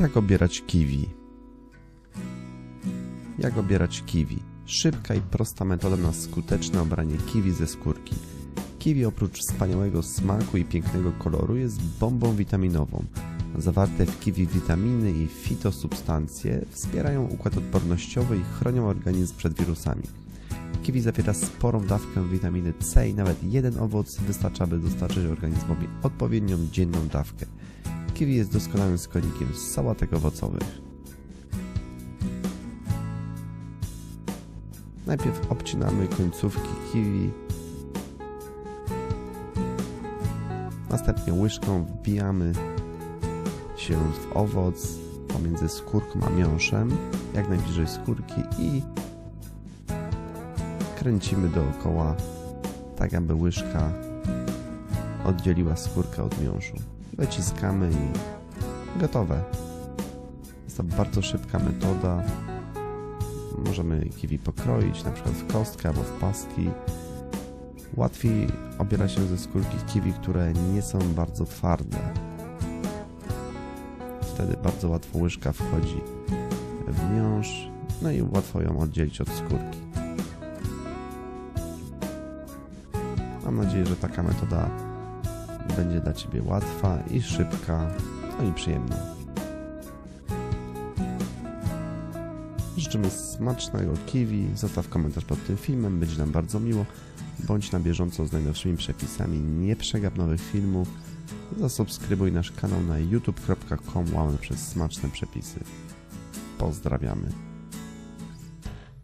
Jak obierać kiwi? Jak obierać kiwi? Szybka i prosta metoda na skuteczne obranie kiwi ze skórki. Kiwi oprócz wspaniałego smaku i pięknego koloru jest bombą witaminową. Zawarte w kiwi witaminy i fitosubstancje wspierają układ odpornościowy i chronią organizm przed wirusami. Kiwi zawiera sporą dawkę witaminy C i nawet jeden owoc wystarcza, by dostarczyć organizmowi odpowiednią dzienną dawkę. Kiwi jest doskonałym składnikiem z sałatek owocowych. Najpierw obcinamy końcówki kiwi. Następnie łyżką wbijamy się w owoc pomiędzy skórką a miąższem, jak najbliżej skórki i kręcimy dookoła, tak aby łyżka oddzieliła skórkę od miąższu. Wyciskamy i gotowe. Jest to bardzo szybka metoda. Możemy kiwi pokroić, na przykład w kostkę albo w pastki. Łatwiej obiera się ze skórki kiwi, które nie są bardzo twarde. Wtedy bardzo łatwo łyżka wchodzi w miąższ, no i łatwo ją oddzielić od skórki. Mam nadzieję, że taka metoda będzie dla Ciebie łatwa i szybka, no i przyjemna. Życzymy smacznego kiwi. Zostaw komentarz pod tym filmem, będzie nam bardzo miło. Bądź na bieżąco z najnowszymi przepisami, nie przegap nowych filmów. Zasubskrybuj nasz kanał na youtube.com łamane przez smaczne przepisy. Pozdrawiamy.